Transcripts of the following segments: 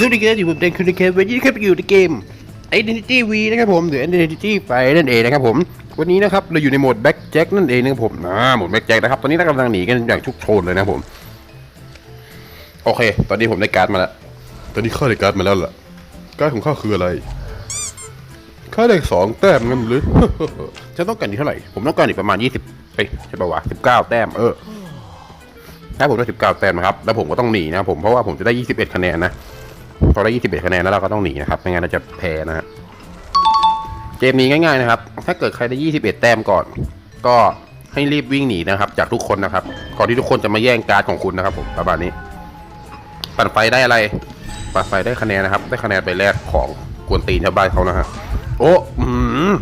สวัสดีครับอยู่ผมเดนคุณเควันนี้ครับอยู่ในเกม Identity V นะครับผมหรือ Identity ไฟนั่นเองนะครับผม วันนี้นะครับเราอยู่ในโหมด Back Jack นั่นเองนะครับผมอ่าโหมด Back Jack นะครับตอนนี้เรากำลังหนีกันอย่างชุกโชนเลยนะครับผม โอเค ตอนนี้ผมได้การ์ดมาแล้ว ตอนนี้ข้าได้การ์ดมาแล้วล่ะ การ์ดของข้าคืออะไรข้าได้สองแต้มงั้นหรือ ฉันต้องการอีกเท่าไหร่ ผมต้องการอีกประมาณ20เอ้ยใช่ป่าวะ19แต้มเออ ถ้าผมได้19แต้มนะครับ แล้วผมก็ต้องหนีนะผม เพราะว่าผมจะได้21คะแนนนะพอได้21คะแนนแล้วเราก็ต้องหนีนะครับไม่งั้นเราจะแพ้นะฮะเกมนี้ง่ายๆนะครับ ถ้าเกิดใครได้ 21 แต้มก่อน ก็ให้รีบวิ่งหนีนะครับ จากทุกคนนะครับ ก่อนที่ทุกคนจะมาแย่งการ์ดของคุณนะครับ ผมประมาณนี้ ปั่นไฟได้อะไร ปั่นไฟได้คะแนนนะครับ ได้คะแนนไปแลกของกวนตีนชาวบ้านเขานะฮะ โอ้อืม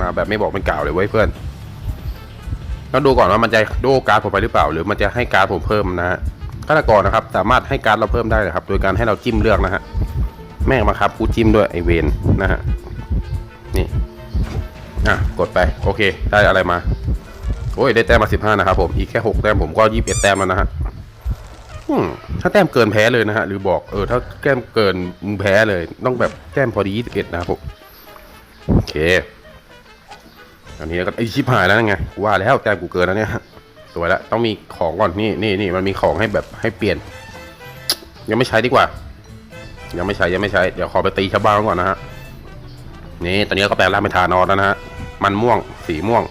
มาแบบไม่บอกเป็นกล่าวเลยเว้ยเพื่อนต้องดูก่อนว่ามันจะโดการ์ดผมไปหรือเปล่า หรือมันจะให้การ์ดผมเพิ่มนะฮะฆาตกรนะครับ สามารถให้การ์ดเราเพิ่มได้นะครับ โดยการให้เราจิ้มเลือกนะฮะ แม่งมาครับกูจิ้มด้วยไอเวนนะฮะ นี่ อะ กดไป โอเค ได้อะไรมา โอ้ย ได้แต้มมาสิบห้านะครับผม อีกแค่หกแต้มผมก็ยี่สิบแต้มแล้วนะฮะ ถ้าแต้มเกินแพ้เลยนะฮะ หรือบอกเออถ้าแต้มเกินมึงแพ้เลย ต้องแบบแต้มพอดียี่สิบเอ็ดนะครับผมโอเคอันนี้ก็ไอชิบหายแล้วไงว่าแล้วแต้มกูเกินแล้วเนี่ยสวยแล้วต้องมีของก่อนนี่นี่นี่มันมีของให้แบบให้เปลี่ยน ยังไม่ใช้ดีกว่า ยังไม่ใช้ยังไม่ใช้เดี๋ยวขอไปตีชาวบ้านก่อนนะฮะนี่ตอนนี้ก็แปลงร่างเป็นทานอสแล้วนะฮะมันม่วงสีม่วง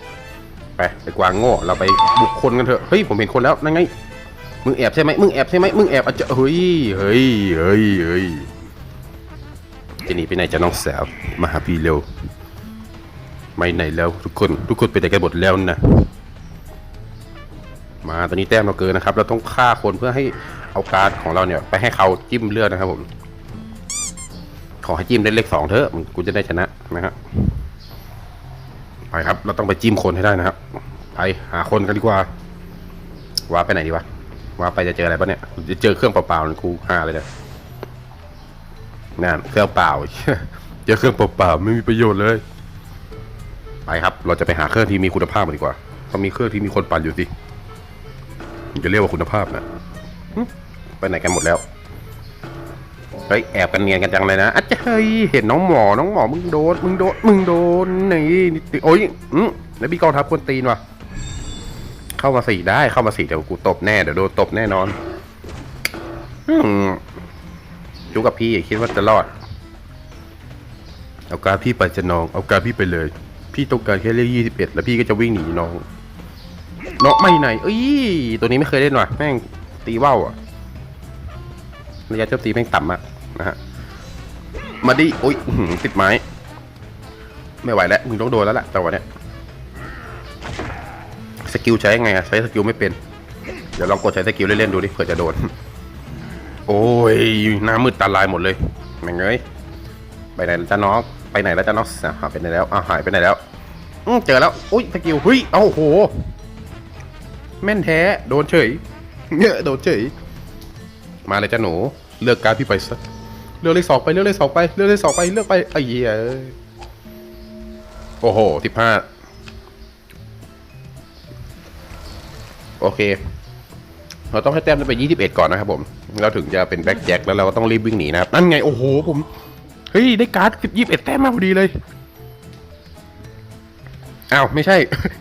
ไปไปกวางโง่เราไปบุกคนกันเถอะเฮ้ยผมเห็นคนแล้วนั่นไง มึงแอบใช่ไหมมึงแอบใช่ไหมมึงแอบอาจจะเฮ้ยเฮ้ยเฮ้ยเฮ้ยจะหนีไปไหนจะน้องสาวมาหาพี่เร็วไม่ไหนแล้วทุกคนทุกคนไปไหนกันหมดแล้วนะมาตอนนี้แต้มเราเกินนะครับ เราต้องฆ่าคนเพื่อให้เอาการ์ดของเราเนี่ย ไปให้เขาจิ้มเลือดนะครับผม ขอให้จิ้มได้เลขสองเถอะมันกูจะได้ชนะนะฮะไปครับ เราต้องไปจิ้มคนให้ได้นะครับ ไปหาคนกันดีกว่าว่าไปไหนดีวะ ว่าไปจะเจออะไรปะเนี่ยจะเจอเครื่องเปล่าๆเลยกูหาเลยเนี่ยนั่นเครื่องเปล่าเจอเครื่องเปล่าๆไม่มีประโยชน์เลย ไปครับ เราจะไปหาเครื่องที่มีคุณภาพมาดีกว่าต้องมีเครื่องที่มีคนปั่นอยู่สิจะเรียกว่าคุณภาพนะไปไหนกันหมดแล้วเฮ้ยแอบกันเนียนกันจังเลยนะอะเฮ้ยเห็นน้องหมอน้องหมอมึงโดนมึงโดนมึงโดนนี่นี่โอ้ยอืมแล้วมีกองทัพคนตีนว่ะ เข้ามาสี่ได้เข้ามาสี่เดี๋ยวกูตบแน่เดี๋ยวโดนตบแน่นอนจุกับพี่คิดว่าจะรอด เอาการพี่ไปจะน้อง เอาการพี่ไปเลย พี่ต้องการแค่เลขยี่สิบเอ็ดแล้วพี่ก็จะวิ่งหนีน้องน้องไม่ไหน เอ้ยตัวนี้ไม่เคยเล่นว่ะแม่งตีว่าวอะระยะโจมตีแม่งต่ำมากนะฮะมาดิโอ้ยติดไม้ ไม่ไหวแล้วมึงต้องโดนแล้วล่ะจังหวะเนี้ย สกิลใช้ยังไงอะใช้สกิลไม่เป็น เดี๋ยวลองกดใช้สกิลเล่นๆดูดิเผื่อจะโดน โอ้ยหน้ามืดตาลายหมดเลยแม่งเอ้ยไปไหนแล้วจ้าน้องไปไหนแล้วจ้าน้องอะหายไปไหนแล้วอะหายไปไหนแล้วอืมเจอแล้วอุ้ยสกิลเฮ้ยเอ้าโหแม่นแท้โดนเฉยเนี่ยโดนเฉยมาเลยจ้าหนูเลือกการดพี่ไปสักเลือกเลขสองไปเลือกเลขสองไปเลือกเลขสองไปเลือกไปไอ้เหี้ยเอ้ยโอ้โหสิบห้า โอเค เราต้องให้แต้มนั้ไปยี่สิบเอ็ดก่อนนะครับผม เราถึงจะเป็นแบ็คแจ็คแล้วเราก็ต้องรีบวิ่งหนีนะครับ นั่นไง โอ้โห ผม เฮ้ย ได้การ์ดสิบยี่สิบเอ็ดแต้มมาพอดีเลย อ้าว ไม่ใช่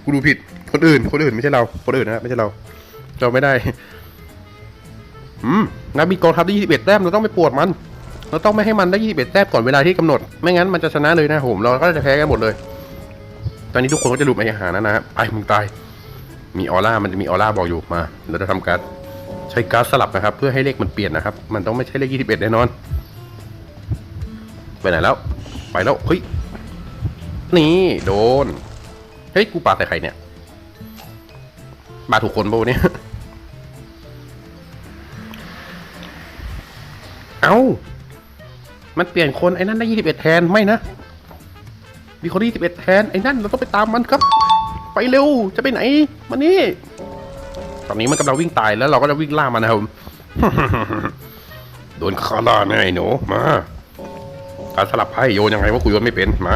กูดูผิด คนอื่น คนอื่นไม่ใช่เรา คนอื่นนะไม่ใช่เรา เราไม่ได้ อืมนักบินกองทัพได้ยี่สิบเอ็ดแต้ม เราต้องไปปวดมัน เราต้องไม่ให้มันได้ยี่สิบเอ็ดแต้มก่อนเวลาที่กำหนด ไม่งั้นมันจะชนะเลยนะผม เราก็จะแพ้กันหมดเลย ตอนนี้ทุกคนก็จะหลุดมาอาหารนะนะไปมึงตาย มีออร่ามันจะมีออร่าบอกอยู่มาเราจะทำการใช้การสลับนะครับ เพื่อให้เลขมันเปลี่ยนนะครับ มันต้องไม่ใช่เลขยี่สิบเอ็ดแน่นอน ไปไหนแล้ว ไปแล้วเฮ้ยนี่โดนเฮ้ยกูปาใส่ใครเนี่ยปาถูกคนป่าวะเนี่ยเอ้า มันเปลี่ยนคนไอ้นั่นได้ยี่สิบเอ็ดแทนไม่นะ มีคนยี่สิบเอ็ดแทนไอ้นั่นเราต้องไปตามมันครับ ไปเร็ว จะไปไหน มานี่ ตอนนี้มันกำลังวิ่งตายแล้วเราก็จะวิ่งล่ามันนะครับ โดนคาร่าแน่ไอ้หนูมา การสลับไพ่โยนยังไงว่ากูโยนไม่เป็น มา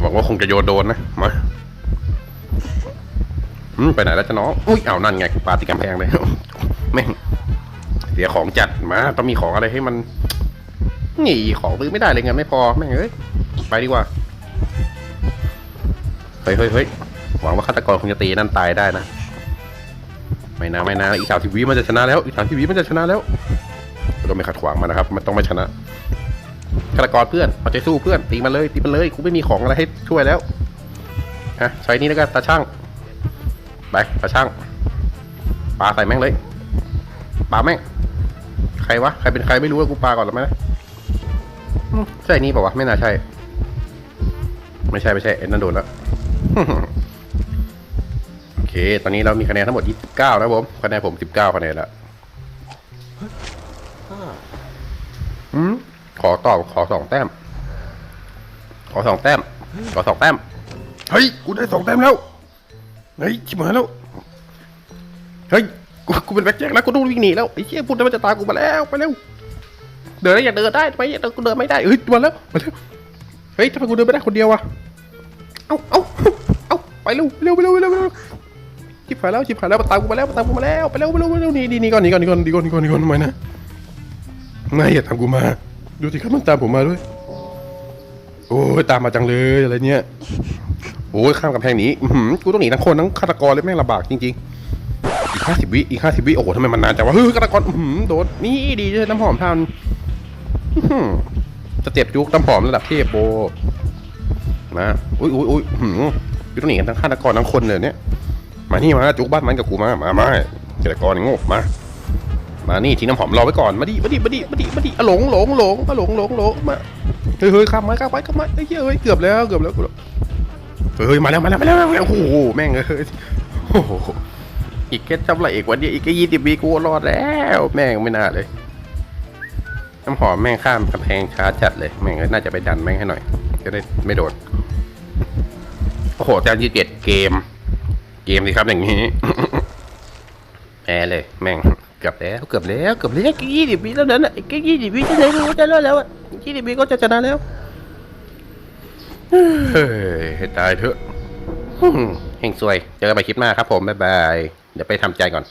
หวังว่าคงจะโยนโดนนะ มาไปไหนแล้วจ้ะน้อง อุ้ยเอานั่นไงปาติดกำแพงเลยแม่งเสียของจัดมา ต้องมีของอะไรให้มัน นี่ของซื้อไม่ได้เลยเงินไม่พอแม่งเอ้ย ไปดีกว่า เฮ้ยเฮ้ยเฮ้ย หวังว่าฆาตกรคงจะตีนั่นตายได้นะ ไม่นะไม่นะอีกสามสิบวิมันจะชนะแล้วอีกสามสิบวิมันจะชนะแล้วก็ไม่ขัดขวางมันนะครับ มันต้องไม่ชนะฆาตกรเพื่อนเอาใจสู้เพื่อนตีมันเลยตีมันเลยกูไม่มีของอะไรให้ช่วยแล้วฮะใช้นี่แล้วกันตาช่างไปตาช่างปลาใส่แม่งเลยปลาแม่ง ใครวะใครเป็นใครไม่รู้ว่ากูปลาก่อนหรือไม่อืมใช่นี่เปล่าวะไม่น่าใช่ ไม่ใช่ไม่ใช่เอ็นนั่นโดนแล้ว เค ตอนนี้เรามีคะแนนทั้งหมด 29นะครับผม คะแนนผม 19 คะแนนแล้วอืมขอตอบขอสองแต้ม ขอสองแต้ม ขอสองแต้ม เฮ้ย กูได้สองแต้มแล้ว เฮ้ยชิบหายแล้ว เฮ้ย กูกูเป็นแบ็คแจ็คแล้ว กูต้องวิ่งหนีแล้ว ไอ้เชี่ยพูดแล้วมันจะตามกูมาแล้ว ไปเร็ว เดินได้อย่าเดินได้ไปอย่าเดินกูเดินไม่ได้ เฮ้ยมาแล้ว มาแล้ว เฮ้ยทำไมกูเดินไม่ได้คนเดียววะ เอ้าเอ้าเอ้าไปเร็วเร็วเร็วไปเร็วไปเร็ว ชิบหายแล้วชิบหายแล้วมาตามกูมาแล้วมาตามกูมาแล้วไปเร็วไปเร็วไปเร็วนี่นี่นี่ก่อนนี่ก่อนนี่ก่อนนี่ก่อนนี่ก่อนนี่ก่อนทำไมนะไม่อย่าตามกูมา ดูสิครับมันตามผมมาด้วย โอ้ยตามมาจังเลยอะไรเนี่ยโอ้ยข้ามกำแพงหนีหือกูต้องหนีทั้งคนทั้งฆาตกรเลยแม่งลำบากจริงๆ อีกห้าสิบวิอีกห้าสิบวิโอ้โหทำไมมันนานจังวะเฮ้ยฆาตกรหือโดนนี่ดีเลยน้ำหอมทานอื้อหือสเต็ปจุกน้ำหอมระดับเทพโบมาอุ้ยอุ้ยอุ้ยหือกูต้องหนีกันทั้งฆาตกรทั้งคนเลยเนี่ย มานี่มาจุกบ้านมันกับกูมา มามาเกษตรกรโง่มา มานี่ทิ้งน้ำหอมรอไว้ก่อน มาดิ มาดิ มาดิ มาดิ มาดิอหลงหลงหลงอะหลงหลงหลงมา เฮ้ยเฮ้ยข้ามมาข้ามไปข้ามมาเฮ้ยเฮ้ยเกือบแล้วเกือบแล้ว เกือบแล้ว เฮ้ยมาแล้วมาแล้วมาแล้วมาแล้วโอ้โห แม่งเอ้ยโอ้โหอีกแค่ทำไรอีกวันเดียวอีกแค่ยี่สิบปีกูรอดแล้ว แม่งไม่น่าเลย น้ำหอมแม่งข้ามกำแพงช้าจัดเลย แม่งน่าจะไปดันแม่งให้หน่อย จะได้ไม่โดน โอ้โหจานยี่สิบเจ็ดเกม เกมสิครับอย่างนี้แพ้เลย แม่งเกือบแล้วเกือบแล้วเกือบแล้วกี่สิบวิแล้วนั้นอะแค่ยี่สิบวิที่ไหนก็จะรอดแล้วอะยี่สิบวิก็จะชนะแล้วเฮ้ยให้ตายเถอะเฮงซวย เจอกันใหม่คลิปหน้าครับผม บ๊ายบาย เดี๋ยวไปทำใจก่อน